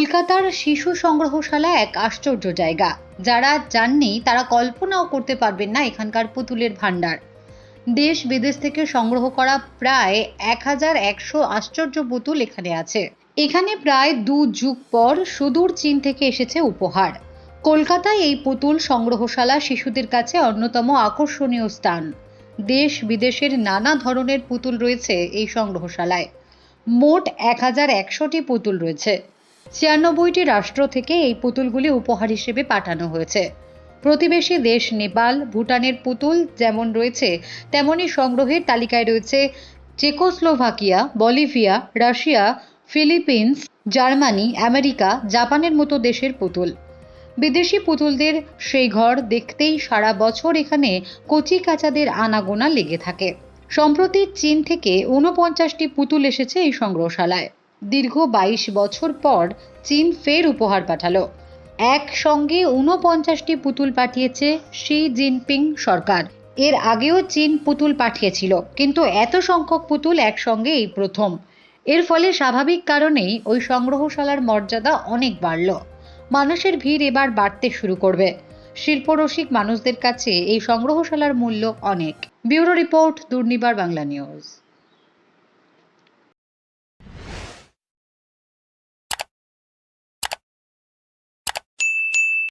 কলকাতার শিশু সংগ্রহশালা এক আশ্চর্য জায়গা। যারা যাননি তারা কল্পনাও করতে পারবেন না এখানকার পুতুলের ভাণ্ডার। দেশ বিদেশ থেকে সংগ্রহ করা প্রায় এক হাজার একশো আশ্চর্য পুতুল এখানে আছে। এখানে প্রায় দু যুগ পর সুদূর চীন থেকে এসেছে উপহার। কলকাতায় এই পুতুল সংগ্রহশালা শিশুদের কাছে অন্যতম আকর্ষণীয় স্থান। দেশ বিদেশের নানা ধরনের পুতুল রয়েছে এই সংগ্রহশালায়। মোট এক হাজার একশোটি পুতুল রয়েছে। ছিয়ানব্বইটি রাষ্ট্র থেকে এই পুতুলগুলি উপহার হিসেবে পাঠানো হয়েছে। প্রতিবেশী দেশ নেপাল, ভুটানের পুতুল যেমন রয়েছে তেমনই সংগ্রহের তালিকায় রয়েছে Czechoslovakia, Bolivia, Russia, Philippines, Germany, America, জাপানের মতো দেশের পুতুল। বিদেশি পুতুলদের সেই ঘর দেখতেই সারা বছর এখানে কচি কাচাদের আনাগোনা লেগে থাকে। সম্প্রতি চীন থেকে ঊনপঞ্চাশটি পুতুল এসেছে এই সংগ্রহশালায়। দীর্ঘ বাইশ বছর পর চীন ফের উপহার পাঠালো। একসঙ্গে ঊনপঞ্চাশটি পুতুল পাঠিয়েছে শি জিনপিং সরকার। এর আগেও চীন পুতুল পাঠিয়েছিল, কিন্তু এত সংখ্যক পুতুল একসঙ্গে এই প্রথম। এর ফলে স্বাভাবিক কারণেই ওই সংগ্রহশালার মর্যাদা অনেক বাড়ল। মানুষের ভিড় এবার বাড়তে শুরু করবে। শিল্পরসিক মানুষদের কাছে এই সংগ্রহশালার মূল্য অনেক। Bureau report, Durnibar Bangla news.